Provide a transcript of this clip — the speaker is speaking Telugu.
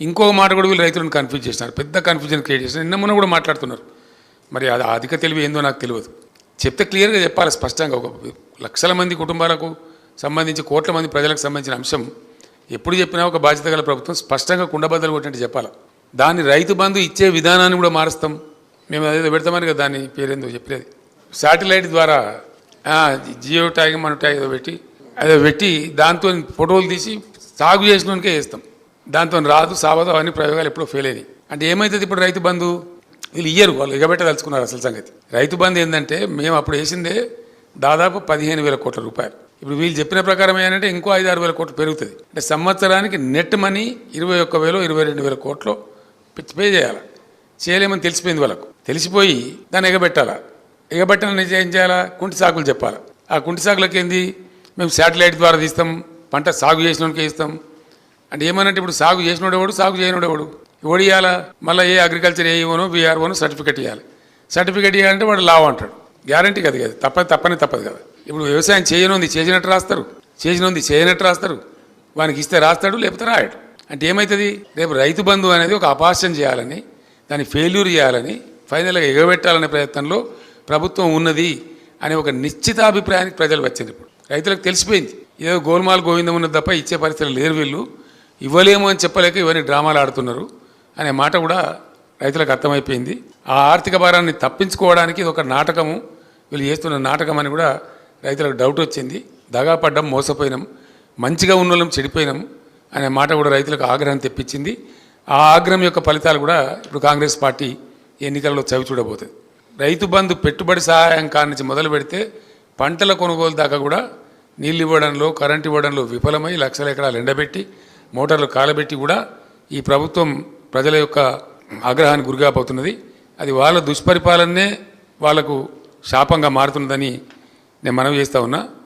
ఇంకో మాట కూడా వీళ్ళు రైతులను కన్ఫ్యూజ్ చేసినారు. పెద్ద కన్ఫ్యూజన్ క్రియేట్ చేసినారు. నిన్న మొన్న కూడా మాట్లాడుతున్నారు. మరి అది అధిక తెలివి ఏందో నాకు తెలియదు. చెప్తే క్లియర్గా చెప్పాలి స్పష్టంగా ఒక లక్షల మంది కుటుంబాలకు సంబంధించి కోట్ల మంది ప్రజలకు సంబంధించిన అంశం. ఎప్పుడు చెప్పినా ఒక బాధ్యత గల ప్రభుత్వం స్పష్టంగా కుండబద్దలు కొట్టినట్టు చెప్పాలి. దాన్ని రైతు బంధు ఇచ్చే విధానాన్ని కూడా మారుస్తాం. మేము అదేదో పెడతామని కదా దాని పేరేందో చెప్పలేదు. శాటిలైట్ ద్వారా జియో ట్యాగ్ మన ట్యాగ్ ఏదో పెట్టి అదో పెట్టి దాంతో ఫోటోలు తీసి సాగు చేసినోనికే వేస్తాం దాంతో రాదు సావదు అని ప్రయోగాలు ఎప్పుడో ఫెయిల్ అయినాయి. అంటే ఏమవుతుంది ఇప్పుడు రైతు బంధు? వీళ్ళు ఇయ్యరు వాళ్ళు ఎగబెట్టదలుచుకున్నారు అసలు సంగతి. రైతు బంధు ఏంటంటే మేము అప్పుడు వేసిందే దాదాపు పదిహేను వేల కోట్ల రూపాయలు. ఇప్పుడు వీళ్ళు చెప్పిన ప్రకారం ఏంటంటే ఇంకో ఐదు ఆరు వేల కోట్లు పెరుగుతుంది. అంటే సంవత్సరానికి నెట్ మనీ ఇరవై ఒక్క వేలు ఇరవై రెండు వేల కోట్లు పే చేయాలి? చేయలేమని తెలిసిపోయింది వాళ్ళకు. తెలిసిపోయి దాన్ని ఎగబెట్టాలా? ఎగబెట్టాలని ఏం చేయాలా? కుంటి సాకులు చెప్పాలి? ఆ కుంటి సాగులకి ఏంది మేము శాటిలైట్ ద్వారా తీస్తాం పంట సాగు చేసినోడికే ఇస్తాం. అంటే ఏమనంటే ఇప్పుడు సాగు చేసినోడేవాడు సాగు చేయనోడు ఎవడు? ఎవడు ఇవ్వాలా మళ్ళీ ఏ అగ్రికల్చర్ ఏ ఇవ్వను బీఆర్ఓను సర్టిఫికెట్ ఇవ్వాలి సర్టిఫికెట్ ఇవ్వాలంటే వాడు లావు అంటాడు. గ్యారంటీ కదా కదా. తప్పని తప్పని తప్పదు కదా. ఇప్పుడు వ్యవసాయం చేయనుంది చేసినట్టు రాస్తారు. చేసినుంది చేయనట్టు రాస్తారు. వానికి ఇస్తే రాస్తాడు లేకపోతే రాయడు. అంటే ఏమవుతుంది రేపు రైతు బంధు అనేది ఒక అపాస్యం చేయాలని దాన్ని ఫెయిల్యూర్ చేయాలని ఫైనల్గా ఎగబెట్టాలనే ప్రయత్నంలో ప్రభుత్వం ఉన్నది అనే ఒక నిశ్చితాభిప్రాయానికి ప్రజలు వచ్చింది ఇప్పుడు. రైతులకు తెలిసిపోయింది. ఏదో గోల్మాల్ గోవిందం ఉన్నది తప్ప ఇచ్చే పరిస్థితులు లేరు వీళ్ళు. ఇవ్వలేము అని చెప్పలేక ఇవన్నీ డ్రామాలు ఆడుతున్నారు అనే మాట కూడా రైతులకు అర్థమైపోయింది. ఆ ఆర్థిక భారాన్ని తప్పించుకోవడానికి ఇది ఒక నాటకము. వీళ్ళు చేస్తున్న నాటకం అని కూడా రైతులకు డౌట్ వచ్చింది. దగాపడ్డం మోసపోయినాం మంచిగా ఉన్న వాళ్ళం చెడిపోయినాం అనే మాట కూడా రైతులకు ఆగ్రహం తెప్పించింది. ఆ ఆగ్రహం యొక్క ఫలితాలు కూడా ఇప్పుడు కాంగ్రెస్ పార్టీ ఎన్నికల్లో చవి చూడబోతుంది రైతు బంధు పెట్టుబడి సహాయం కానించి మొదలు పెడితే పంటల కొనుగోలు దాకా కూడా నీళ్ళు ఇవ్వడంలో కరెంటు ఇవ్వడంలో విఫలమై లక్షల ఎకరాలు ఎండబెట్టి మోటార్లు కాలబెట్టి కూడా ఈ ప్రభుత్వం ప్రజల యొక్క ఆగ్రహానికి గురికాపోతున్నది. అది వాళ్ళ దుష్పరిపాలనే వాళ్ళకు శాపంగా మారుతున్నదని నేను మనవి చేస్తా ఉన్నా.